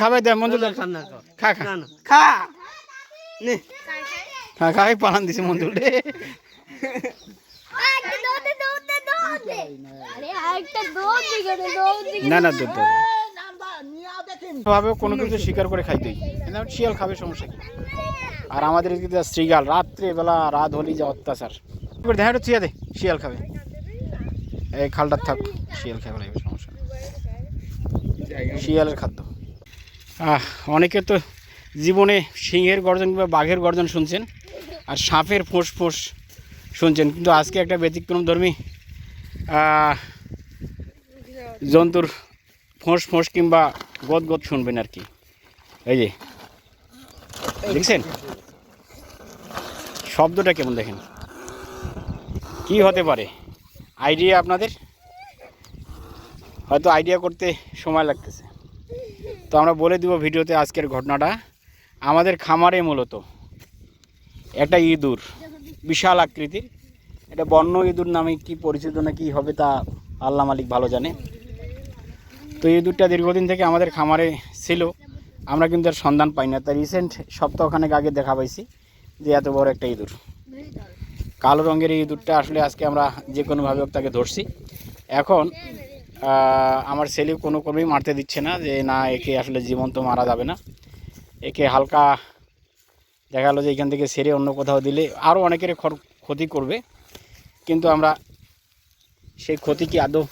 খাবে দে মঞ্জুর খা খা। না না খা। নে। খা খা এই পালান দিছে মঞ্জুর রে। না না দুধ ভাবে কোনো কিছু শিকার করে খাইতেই কিন্তু শিয়াল খাবে সমস্যা কি? আর আমাদের এদিকে শ্রীগাল রাত্রে বেলা রাত হলেই যে অত্যাচার। এবার দেখা হচ্ছে দে শিয়াল খাবে। এই খালটার থাক শিয়াল খাবে সমস্যা শিয়ালের খাদ্য। অনেকে তো জীবনে সিংহের গর্জন কিংবা বাঘের গর্জন শুনছেন আর সাপের ফোঁস ফোঁস শুনছেন। কিন্তু আজকে একটা ব্যতিক্রম ধর্মী জন্তুর ফোঁস ফোঁস কিংবা গদ গদ শুনবেন আর কি। এই যে, দেখছেন? শব্দটা কেমন দেখেন? কি হতে পারে? আইডিয়া আপনাদের? হয়তো আইডিয়া করতে সময় লাগতেছে। তো আমরা বলে দিব ভিডিওতে আজকের ঘটনাটা। আমাদের খামারে মূলত একটা ইঁদুর, বিশাল আকৃতির। এটা বন্য ইঁদুর নামে কি পরিচিত না কি হবে তা আল্লাহ মালিক ভালো জানে। তো ইঁদুরটা দীর্ঘদিন থেকে আমাদের খামারে ছিল। আমরা কিন্তু এর সন্ধান পাই না। তাই রিসেন্ট সপ্তাহখানেক আগে দেখা পাইছি যে এত বড় একটা ইঁদুর। কালো রঙের এই ইঁদুরটা আসলে আজকে আমরা যে কোনোভাবে তাকে ধরছি। এখন আমার ছেলে কোনো কর্মী মারতে দিচ্ছে না যে না একে আসলে জীবন্ত মারা যাবে না। একে হালকা দেখা গেলো যে এখান থেকে সেরে অন্য কোথাও দিলে আরও অনেকের ক্ষতি করবে। কিন্তু আমরা সেই ক্ষতি কি আদৌ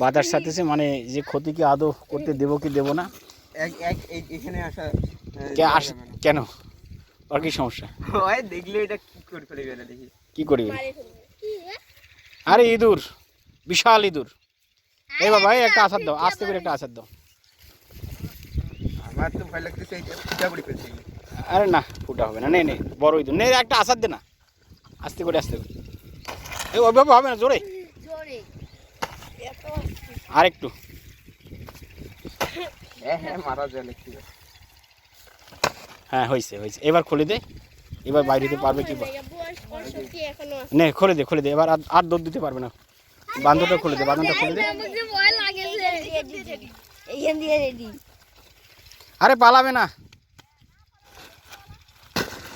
বাতাস সাথেছে মানে যে ক্ষতি কি আদৌ করতে দেবো কি দেবো না? এখানে আসা কেন? আর কি সমস্যা? ওই দেখলে এটা কি করে ফেলে গেল দেখি। কি করবি? আরে ইঁদুর বিশাল ইঁদুর। এই বাবা এই একটা আসার দাও আস্তে করে একটা আসার দাও। আমার তো ভয় লাগতেছে এইটা পিঠা পড়ে ফেলছে আরে না ফুটা হবে না নে নে বড় ইঁদুর। নে একটা আসার দে না। আস্তে করে আস্তে করে। এই ওইভাবে হবে না জোরে। আর একটু হ্যাঁ হ্যাঁ মারা যায় হ্যাঁ হয়েছে হয়েছে এবার খুলে দে। এবার বাইরে দিতে পারবে কি নে খুলে দে খুলে দে। এবার আর- আর দৌড় দিতে পারবে না। বান্ধবটা খুলে দে বান্ধবটা খুলে দে। আরে পালাবে না।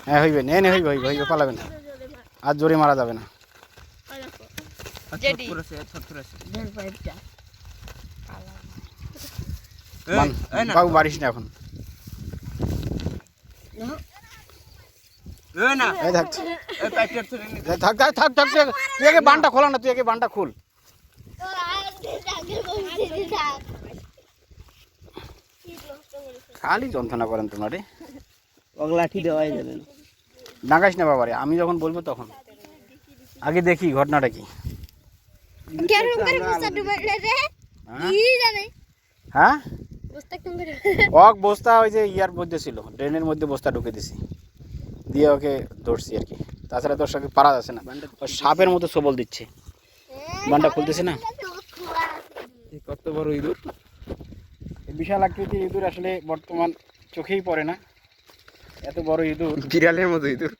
হ্যাঁ হইবে। নে নে হইবে হইবে হইবে পালাবে না। আর জোরে মারা যাবে না। বাবু বাড়িস না এখন। থাক। থাক থাক। তুই আগে বানটা খোলা না তুই আগে বানটা খুল। খালি যন্ত্রণা করেন তোমার রে লাঠি দেওয়াই যাবে না। ডাকাইস না বাবারে আমি যখন বলব তখন। আগে দেখি ঘটনাটা কি। হ্যাঁ? ওক বস্তা ওই যে ইয়ার মধ্যে ছিল ড্রেনের মধ্যে বস্তা ঢুকে দিছি। দিয়ে ওকে ধরছি আর কি। তাছাড়া তোর সাথে পারা যাচ্ছে না। সাপের মতো সবল দিচ্ছে। বানটা খুলতেছে না? কত বড় ইঁদুর? বিশাল আকৃতির ইঁদুর আসলে বর্তমান চোখেই পড়ে না। এত বড় ইঁদুর। বিড়ালের মতো ইঁদুর।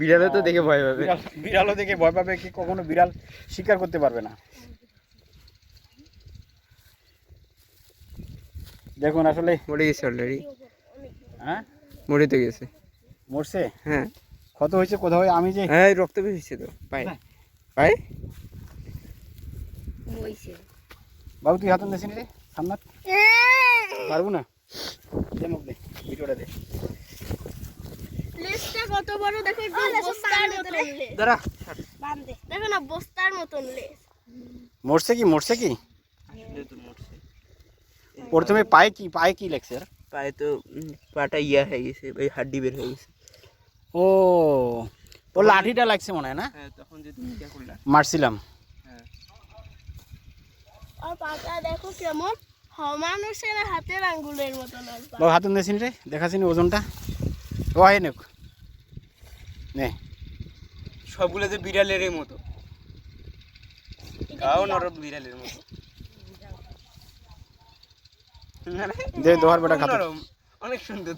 বিড়ালে তো দেখে ভয় পাবে। বিড়ালও দেখে ভয় পাবে কি কখনো বিড়াল শিকার করতে পারবে না। দেখুন আসলে মরে গেছে অলরেডি হ্যাঁ? মরে তো গেছে। মরছে? হ্যাঁ। ক্ষত হয়েছে কোথাও? আমি যে হ্যাঁ রক্ত বেরিয়েছে তো পায়ে। পায়ে? বাবু তুই হাতন দেছিস রে? সামনাত পারব না? দে দে ভিডিওটা দে। কত বড় দেখো বস্তার মতন দাঁড়া। দেখো না বস্তার মতন লেজ। মরছে কি? মরছে কি? প্রথমে পায়ে কি পায়ে কি লাগছে? আর পায়ে তো পাটা ইয়া হয়ে গেছে ওই হাড্ডি বের হয়ে গেছে। ও ও লাঠিটা লাগছে মনে হয় না? হ্যাঁ তখন ইয়া করলা। মারছিলাম। হ্যাঁ। আর পাতা দেখো কেমন হ- মানুষের হাতের আঙ্গুলের মতন। বাবু রে? দেখাছিনি ওজনটা? ও নেক। নে। সবগুলো তো বিড়ালের মতো। গাও নরম বিড়ালের মতো। দে দোহার বেটা খাতে। অনেক সুন্দর।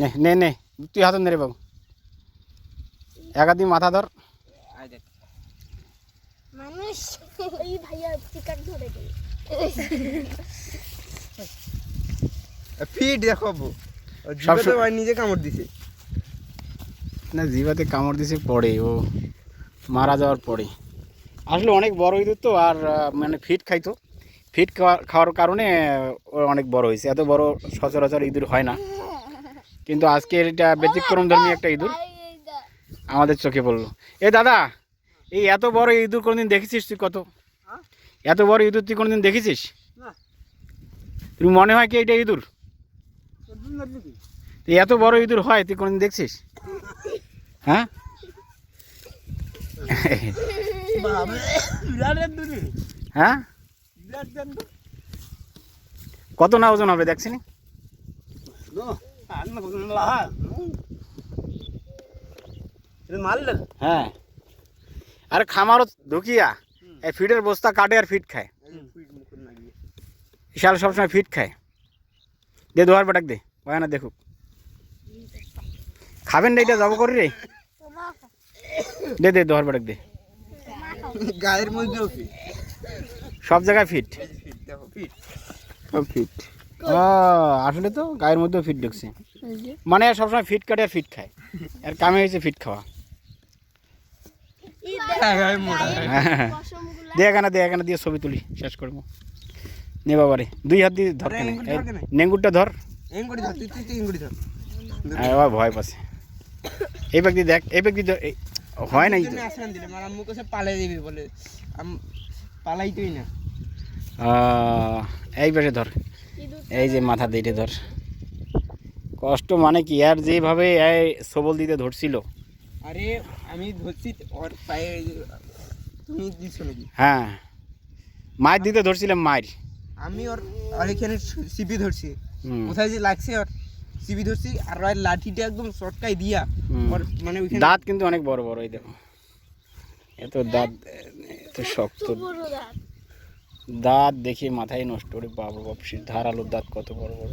নে নে নে তুই হাতন দে রে বাবু। একাদি মাথা ধর। মানুষ এই ভাইয়া চিকান ধরে ফিট দেখাবো সব ভাই নিজে কামড় দিছে। না জিভাতে কামড় দিছে পড়ে ও। মারা যাওয়ার পরে। আসলে অনেক বড় ইঁদুর তো আর মানে ফিট খাইতো। ফিট খাওয়া- খাওয়ার কারণে ও অনেক বড় হয়েছে। এত বড় সচরাচর ইঁদুর হয় না। কিন্তু আজকে এটা ব্যতিক্রম ধর্মী একটা ইঁদুর। আমাদের চোখে পড়ল। এ দাদা এই এত বড় ইঁদুর কোনোদিন দেখেছিস তুই কত? এত বড় ইঁদুর তুই কোনোদিন দেখেছিস। তুমি মনে হয় কি এটা ইঁদুর? এত বড় ইঁদুর হয় তুই কোনোদিন দেখছিস? হ্যাঁ? হ্যাঁ? কত না ওজন হবে দেখছিনি? মারলেন হ্যাঁ। আরে খামারও ঢুকিয়া এই ফিডের বস্তা কাটে আর ফিট খায়। বিশাল সবসময় ফিট খায়। দে দোয়ার বেটাক দে না দেখুক। খাবেন না এটা যাব করি রে। দে দে দোয়ার বেটাক দে। গায়ের মধ্যেও ফিট। সব জায়গায় ফিট? ফিট। দেখো ফিট সব ফিট আসলে তো গায়ের মধ্যেও ফিট ঢুকছে। মানে সবসময় ফিট কাটে আর ফিট খায়। আর কামে হয়েছে ফিট খাওয়া। দে এখানে দে এখানে দিয়ে ছবি তুলি শেষ করব। নে বাবারে দুই হাত দিয়ে ধর? নেঙ্গুরটা ধর। ভয় পাচ্ছে। এই ব্যক্তি দেখ এই ব্যক্তি হয় নাই তো? আসান দিলে আমার আম্মু কাছে পালাই দিবি বলে। আম পালাইতোই না। এই পাশে ধর। এই যে মাথা দিয়ে ধর। কষ্ট মানে কি? আর যেভাবে সবল দিতে ধরছিল। আরে আমি ধরছি ওর পায়ে তুমি দিছো নাকি? হ্যাঁ। মায়ের দিতে ধরছিলাম মায়ের। আমি ওর আর এখানে সিপি ধরছি। কোথায় যে লাগছে ওর? সিপি ধরছি আর ওর লাঠিটা একদম শর্টকাই দিয়া ওর মানে ওইখানে দাঁত কিন্তু অনেক বড় বড় এই দেখো। এত দাঁত এত শক্ত। বড় দাঁত। দেখে মাথায় নষ্ট করে বাবা বাপ সে ধারালোর দাঁত কত বড় বড়।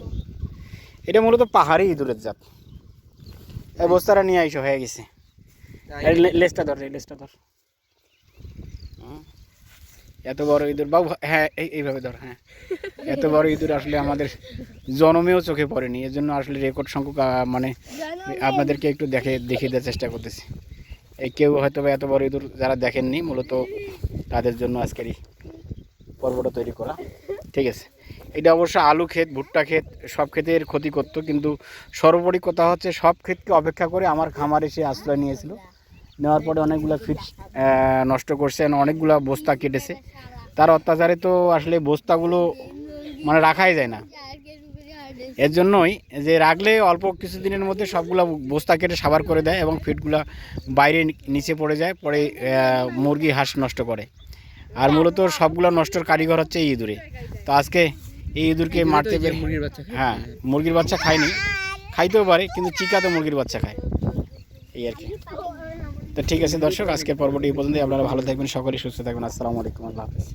এটা মূলত পাহাড়ি ইঁদুরের জাত। এই বস্তাটা নিয়ে আইসো হয়ে গেছে। লেজটা ধর লেজটা ধর। হুম। এত বড় ইঁদুর বাবু হ্যাঁ এই- এইভাবে ধর হ্যাঁ। এত বড় ইঁদুর আসলে আমাদের জনমেও চোখে পড়েনি এর জন্য আসলে রেকর্ড সংখ্যক মানে আপনাদেরকে একটু দেখে দেখিয়ে দেওয়ার চেষ্টা করতেছি। এই কেউ হয়তো বা এত বড় ইঁদুর যারা দেখেননি মূলত তাদের জন্য আজকের এই পর্বটা তৈরি করা। ঠিক আছে। এটা অবশ্য আলু ক্ষেত ভুট্টা ক্ষেত সব ক্ষেতের ক্ষতি করতো কিন্তু সর্বোপরি কথা হচ্ছে সব ক্ষেতকে অপেক্ষা করে আমার খামারে সে আশ্রয় নিয়েছিল। নেওয়ার পরে অনেকগুলো ফিট নষ্ট করছে and অনেকগুলো বস্তা কেটেছে। তার অত্যাচারে তো আসলে বস্তাগুলো মানে রাখাই যায় না। এর জন্যই যে রাখলে অল্প কিছুদিনের মধ্যে সবগুলো বস্তা কেটে সাবার করে দেয় এবং ফিটগুলো বাইরে নিচে পড়ে যায় পরে মুরগি হাঁস নষ্ট করে। আর মূলত সবগুলো নষ্টর কারিগর হচ্ছে এই ইঁদুরে। তো আজকে এই ইঁদুরকে মারতে পেরে মুরগির বাচ্চা হ্যাঁ মুরগির বাচ্চা খায়নি। খাইতেও পারে কিন্তু চিকাতে মুরগির বাচ্চা খায়। এই আর কি। তো ঠিক আছে দর্শক, আজকের পর্বটি পর্যন্ত আপনারা ভালো থাকবেন, সকলেই সুস্থ থাকবেন। আসসালামু আলাইকুম, আল্লাহ হাফিজ।